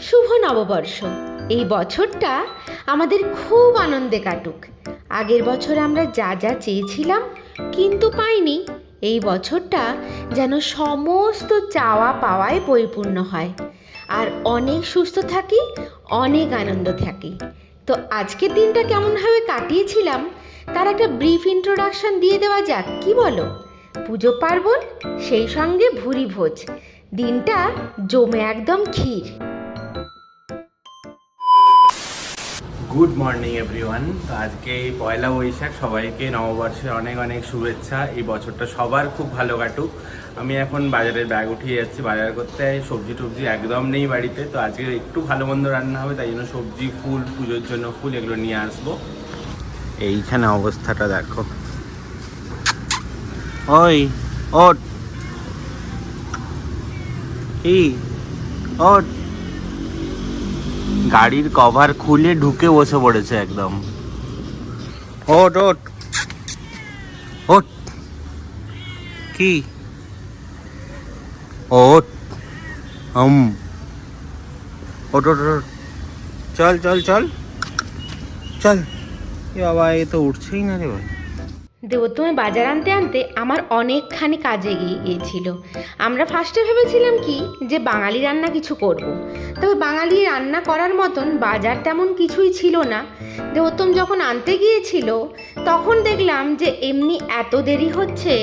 শুভ নববর্ষ। এই বছরটা আমাদের খুব আনন্দে কাটুক। আগের বছর আমরা যা যা চেয়েছিলাম কিন্তু পাইনি। এই বছরটা যেন সমস্ত চাওয়া পাওয়ায় পরিপূর্ণ হয়। আর অনেক সুস্থ থাকি, অনেক আনন্দ থাকি। তো আজকের দিনটা কেমনভাবে কাটিয়েছিলাম, তার একটা ব্রিফ ইন্ট্রোডাকশন দিয়ে দেওয়া যাক, কি বলো? পুজো পার্বণ, সেই সঙ্গে ভুরি ভোজ। দিনটা জমে একদম ক্ষীর। গুড মর্নিং এভরিওয়ান তো আজকে পয়লা বৈশাখ সবাইকে নববর্ষের অনেক অনেক শুভেচ্ছা। এই বছরটা সবার খুব ভালো কাটুক। আমি এখন বাজারের ব্যাগ উঠিয়ে যাচ্ছি। বাজার করতে সবজি টবজি একদম নেই বাড়িতে। তো আজকে একটু ভালো মন্দ রান্না হবে, তাই জন্য সবজি, ফুল, পুজোর জন্য ফুল এগুলো নিয়ে আসব। এইখানে অবস্থাটা দেখো। ওই ওট কি? ওট গাড়ির কভার খুলে ঢুকে বসে পড়েছে একদম। ওট ওট ওট কি? ওট হুম ওট ওট চল চল চল। চল। এ বাবা এ তো উঠছেই না রে ভাই। দেবোত্তমে বাজার আনতে আনতে আমার অনেকখানি কাজে এগিয়ে গিয়েছিল। আমরা ফার্স্টে ভেবেছিলাম কি যে বাঙালি রান্না কিছু করব। তবে বাঙালি রান্না করার মতন বাজার তেমন কিছুই ছিল না। দেবোত্তম যখন আনতে গিয়েছিল, তখন দেখলাম যে এমনি এত দেরি হচ্ছে,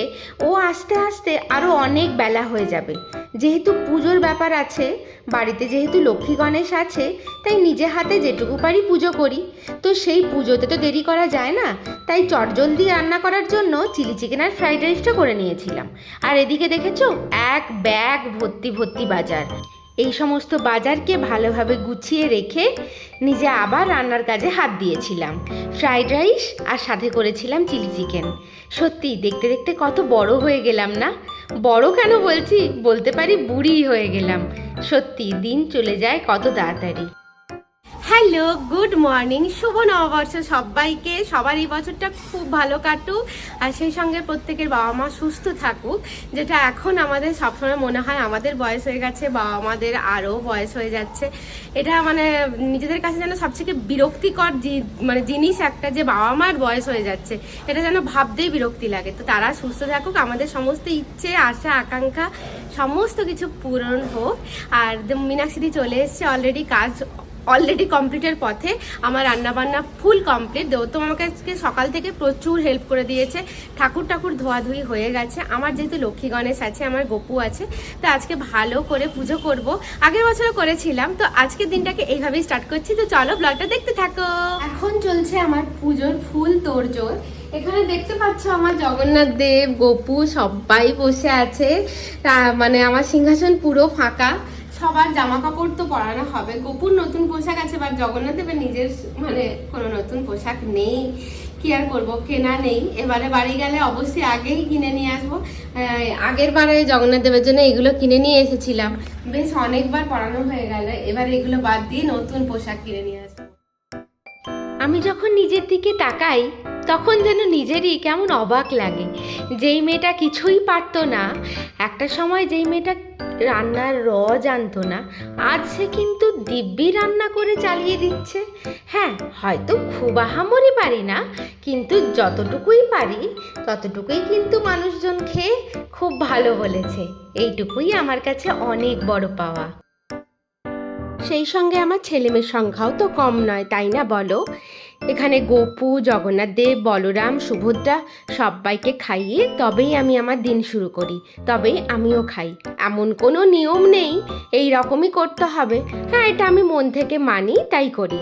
ও আস্তে আস্তে আরও অনেক বেলা হয়ে যাবে। যেহেতু পুজোর ব্যাপার আছে, বাড়িতে যেহেতু লক্ষ্মী গণেশ আছে, তাই নিজে হাতে যেটুকু পারি পুজো করি। তো সেই পুজোতে তো দেরি করা যায় না, তাই চটজলদি রান্না করার জন্য চিলি চিকেন আর ফ্রাইড রাইসটা করে নিয়েছিলাম। আর এদিকে দেখেছ, এক ব্যাগ ভর্তি ভর্তি বাজার। এই সমস্ত বাজারকে ভালোভাবে গুছিয়ে রেখে নিজে আবার রান্নার কাজে হাত দিয়েছিলাম। ফ্রাইড রাইস আর সাথে করেছিলাম চিলি চিকেন। সত্যি দেখতে দেখতে কত বড় হয়ে গেলাম না? বড় কেন বলছি? বলতে পারি বুড়ি হয়ে গেলাম। সত্যি দিন চলে যায় কত তাড়াতাড়ি। Hello, good morning. শুভ নববর্ষ সবাইকে। সবার এই বছরটা খুব ভালো কাটুক। আর সেই সঙ্গে প্রত্যেকের বাবা মা সুস্থ থাকুক, যেটা এখন আমাদের সবসময় মনে হয় আমাদের বয়স হয়ে গেছে, বাবা মাদের আরও বয়স হয়ে যাচ্ছে। এটা মানে নিজেদের কাছে যেন সবথেকে বিরক্তিকর মানে জিনিস একটা যে বাবা মার বয়স হয়ে যাচ্ছে, এটা যেন ভাবতেই বিরক্তি লাগে। তো তারা সুস্থ থাকুক, আমাদের সমস্ত ইচ্ছে, আশা, আকাঙ্ক্ষা, সমস্ত কিছু পূরণ হোক। আর মীনাক্ষী চলে এসছে অলরেডি কাজ অলরেডি কমপ্লিটের পথে আমার রান্নাবান্না ফুল কমপ্লিট দেবতম আমাকে আজকে সকাল থেকে প্রচুর হেল্প করে দিয়েছে। ঠাকুর ঠাকুর ধোয়াধুয়ি হয়ে গেছে। আমার যেহেতু লক্ষ্মী গণেশ আছে, আমার গপু আছে, তো আজকে ভালো করে পুজো করব। আগের বছরও করেছিলাম, তো আজকের দিনটাকে এইভাবেই স্টার্ট করছি। তো চলো ব্লগটা দেখতে থাকো। এখন চলছে আমার পুজোর ফুল তোড়জোড়। এখানে দেখতে পাচ্ছ আমার জগন্নাথ দেব, গপু সবাই বসে আছে। মানে আমার সিংহাসন পুরো ফাঁকা। সবার জামা কাপড় তো পরানো হবে। গোপুর নতুন পোশাক আছে বা জগন্নাথ দেবের নিজের মানে কোনো নতুন পোশাক নেই। কি আর করব? কেনা নেই। এবারে বাড়ি গেলে অবশ্যই আগেই কিনে নিয়ে আসব। আগের বারে জগন্নাথ দেবের জন্য এগুলো কিনে নিয়ে এসেছিলাম। বেশ অনেকবার পরানো হয়ে গেল। এবার এগুলো বাদ দিয়ে নতুন পোশাক কিনে নিয়ে আসব। আমি যখন নিজের দিকে তাকাই তখন যেন নিজেরই কেমন অবাক লাগে। যেই মেয়েটা কিছুই পারতো না, একটা সময় যেই মেয়েটা রান্নার র জানতো না, আজ সে কিন্তু দিব্যি রান্না করে চালিয়ে দিচ্ছে। হ্যাঁ হয়তো খুব আহামরি পারি না, কিন্তু যতটুকুই পারি, ততটুকুই কিন্তু মানুষজন খেয়ে খুব ভালো বলেছে। এইটুকুই আমার কাছে অনেক বড় পাওয়া। সেই সঙ্গে আমার ছেলেমেয়ের সংখ্যাও তো কম নয়, তাই না বলো? এখানে গোপু, জগন্নাথ দেব, বলরাম, সুভদ্রা সবাইকে খাইয়ে তবেই আমি আমার দিন শুরু করি, তবেই আমিও খাই। এমন কোনো নিয়ম নেই, এই রকমই করতে হবে। হ্যাঁ এটা আমি মন থেকে মানি, তাই করি।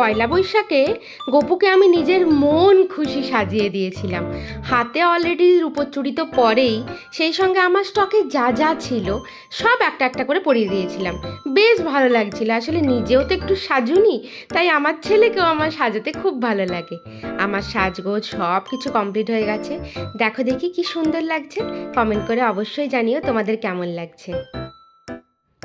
পয়লা বৈশাখে গপুকে আমি নিজের মন খুশি সাজিয়ে দিয়েছিলাম। হাতে অলরেডি রূপচুরি তো পরেই সেই সঙ্গে আমার স্টকে যা যা ছিল, সব একটা একটা করে পরিয়ে দিয়েছিলাম। বেশ ভালো লাগছিল, আসলে নিজেও তো একটু সাজুনি, তাই আমার ছেলেকেও আমার সাজাতে খুব ভালো লাগে। আমার সাজগোজ সব কিছু কমপ্লিট হয়ে গেছে। দেখো দেখি কি সুন্দর লাগছে কমেন্ট করে অবশ্যই জানিও তোমাদের কেমন লাগছে।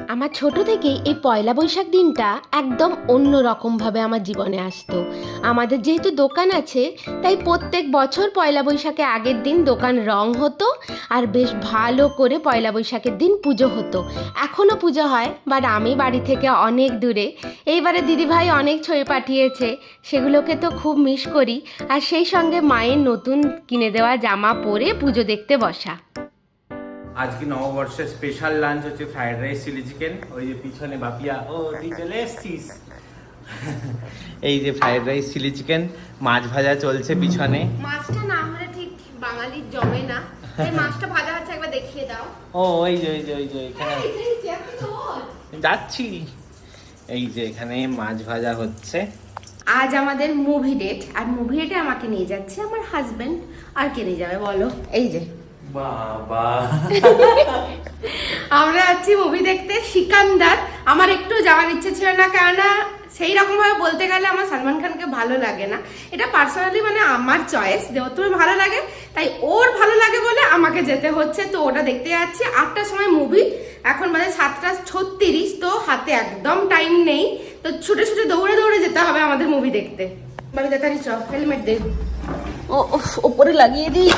আমার ছোট থেকেই এই পয়লা বৈশাখ দিনটা একদম অন্য রকমভাবে আমার জীবনে আসতো। আমাদের যেহেতু দোকান আছে, তাই প্রত্যেক বছর পয়লা বৈশাখে আগের দিন দোকান রং হতো আর বেশ ভালো করে পয়লা বৈশাখের দিন পুজো হতো। এখনও পুজো হয়, বাট আমি বাড়ি থেকে অনেক দূরে। এইবারে দিদিভাই অনেক ছবি পাঠিয়েছে, সেগুলোকে তো খুব মিস করি। আর সেই সঙ্গে মায়ের নতুন কিনে দেওয়া জামা পরে পুজো দেখতে বসা। আজকে নববর্ষের স্পেশাল লাঞ্চ হচ্ছে ফ্রাইড রাইস চিলি চিকেন ওই যে পিছনে বাপিয়া ও তুই চলে এসছিস? এই যে ফ্রাইড রাইস চিলি চিকেন মাছ ভাজা চলছে পিছনে। মাছটা না হলে ঠিক বাঙালি জমে না। এই মাছটা ভাজা হচ্ছে একবার দেখিয়ে দাও। ও ওই যে ওই যে ওই যে এখানে। যাচ্ছি। এই যে এখানে মাছ ভাজা হচ্ছে। আজ আমাদের মুভি ডেট আর মুভি ডেটে আমাকে নিয়ে যাচ্ছে আমার হাজবেন্ড আর কে নিয়ে যাবে বলো? এই যে। বাবা। আমরা যাচ্ছি মুভি দেখতে সিকান্দার। আমার একটু যাওয়ার ইচ্ছে ছিল না কেননা সেই রকম ভাবে বলতে গেলে আমার সালমান খানকে ভালো লাগে না। এটা পার্সোনালি মানে আমার চয়েস দেহত্তমে ভালো লাগে তাই ওর ভালো লাগে বলে আমাকে যেতে হচ্ছে। তো ওটা দেখতে যাচ্ছি। আটটার সময় মুভি এখন মানে সাতটা ছত্রিশ তো হাতে একদম টাইম নেই। তো ছুটে ছুটে দৌড়ে দৌড়ে যেতে হবে আমাদের মুভি দেখতে। বাড়ি তাড়াতাড়ি চ হেলমেট দে। ও উফ, ওপরে লাগিয়ে দিই।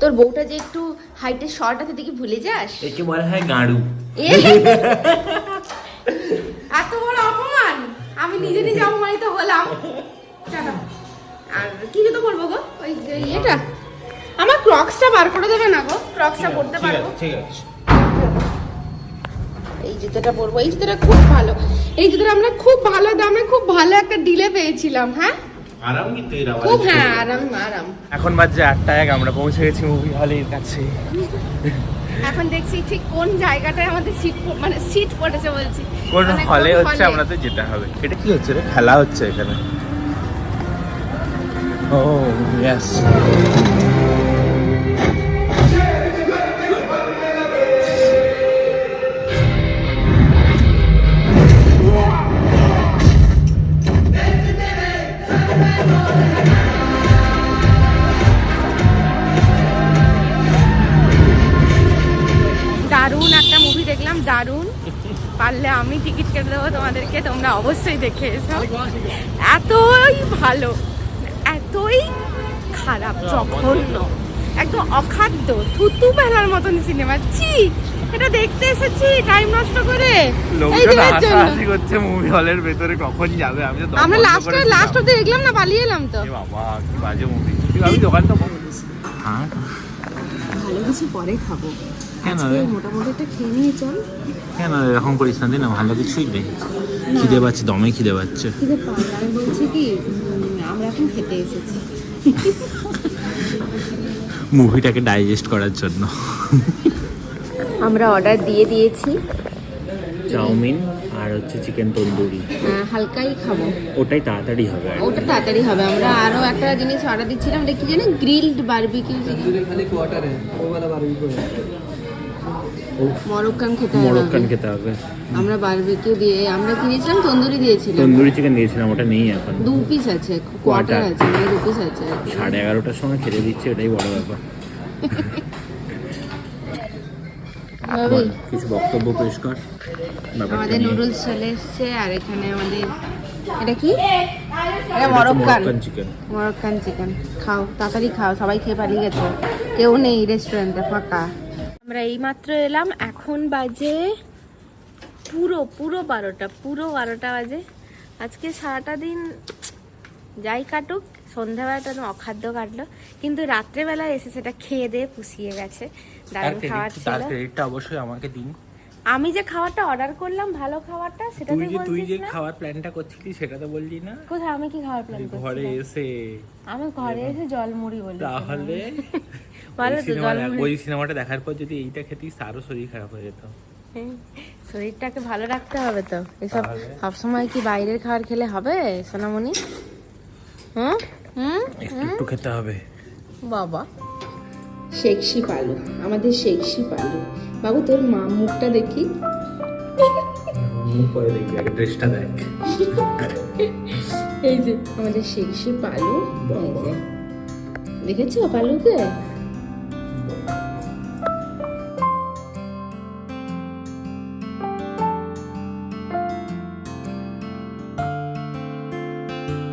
তোর বউটা যে একটু হাইটের শর্ট আছে দেখি ভুলে যাস? একে বলা হয় গাড়ু। এত বড় অপমান? আমি নিজে নিজে অপমানিত হলাম। আর কি জুতো পরবো গো? ওই এটা আমার ক্রক্সটা বার করে দেবে না গো? ক্রক্সটা পরতে পারব? ঠিক আছে। এই জুতোটা পরবো। এই জুতোটা খুব ভালো। এই জুতোটা আমরা খুব ভালো দামে খুব ভালো একটা ডিলে পেয়েছিলাম হ্যাঁ? আরাম কিন্তু এই খুব হ্যাঁ আরাম আরাম। এখন বাজে আটটা এক আমরা পৌঁছে গেছি মুভি হলের কাছে। এখন দেখছি ঠিক কোন জায়গাটায় আমাদের সিট মানে সিট পড়েছে বলছি। কোন মানে হলে হচ্ছে hall-এ। আমরা তো যেতে হবে। এটা কি হচ্ছে রে? খেলা হচ্ছে এখানে। ও ইয়েস আমি টিকিট কেটে দেবো তোমাদেরকে তোমরা অবশ্যই দেখে এসো। এতই ভালো এতই খারাপ জঘন্য একদম অখাদ্য থুতু মেলার মতন সিনেমা ছি এটা দেখতে এসেছি টাইম নষ্ট করে। এই লোকজন করছে মুভি হলের ভেতরে কখন যাবে? আমি তো আমরা লাস্টে। লাস্ট অব্দি দেখলাম না পালিয়ে এলাম তো। বাবা কি বাজে মুভি আমি দোকানটা হ্যাঁ। ভালো কিছু পরে খাব। কেন মোটামুটি একটা খেয়ে নিয়ে চল। কেন এরকম করিস না দিন ভালো কিছুই দে। খিদে পাচ্ছে দমে খিদে পাচ্ছে। কিন্তু আমি বলছি কি আমরা এখন খেতে এসেছি। মুভিটাকে ডাইজেস্ট করার জন্য। আমরা অর্ডার দিয়ে দিয়েছি। চাউমিন। আর হচ্ছে চিকেন তন্দুরি। হ্যাঁ, হালকাই খাব। ওটাই তাড়াতাড়ি হবে ওটা তাড়াতাড়ি হবে। আমরা আরও একটা জিনিস অর্ডার দিচ্ছিলাম এটা কি জানি গ্রিলড বারবিকিউ খালি কোয়ার্টারে ওবেলা বারবিকিউ খেতে খেতে হবে। আমরা বারবিকিউ দিয়ে আমরা কিনেছিলাম তন্দুরি তন্দুরি চিকেন দিয়েছিলাম ওটা নেই দু পিস আছে কোয়ার্টার আছে মানে দু পিস আছে। সাড়ে এগারোটার সময় খেতে দিচ্ছে এটাই বড় ব্যাপার। কিছু বক্তব্য পেশ কর। আমাদের। নুডলস চলে এসছে আর এখানে আমাদের এটা কি? এটা মরক্কান। চিকেন মরক্কান চিকেন খাও তাড়াতাড়ি খাও সবাই খেয়ে পালিয়ে গেছে। কেউ নেই রেস্টুরেন্টে ফাঁকা। আমরা এই মাত্র এলাম এখন বাজে পুরো পুরো বারোটা পুরো বারোটা বাজে। আজকে সারাটা দিন যাই কাটুক সন্ধ্যাবেলাটা একদম অখাদ্য কাটলো। কিন্তু রাত্রেবেলা এসে সেটা খেয়ে দিয়ে পুষিয়ে গেছে। দারুণ খাবার ছিল। ক্রেডিটটা অবশ্যই আমাকে দিন। আমি যে খাবারটা অর্ডার করলাম ভালো খাবারটা সেটা তুই তুই যে খাওয়ার প্ল্যানটা করছিলি সেটা তো বললি না। কোথায়? আমি কি খাবার প্ল্যান করছি ঘরে এসে আমি ঘরে এসে জল মুড়ি বলি তাহলে ভালো তো সিনেমা জল মুড়ি ওই সিনেমাটা দেখার পর যদি এইটা খেতিস তারও শরীর খারাপ হয়ে যেত। শরীরটাকে ভালো রাখতে হবে তো। এসব? সবসময় কি বাইরের খাবার খেলে হবে সোনামণি? হুম? একটু একটু খেতে হবে। বাবা। শেকসি পালু আমাদের শেকসি পালু। বাবু তোর মা মুখটা দেখি। পরে দেখবি আগে ড্রেসটা দেখ। এই যে আমাদের শেকসি পালু। দেখেছ পালুকে?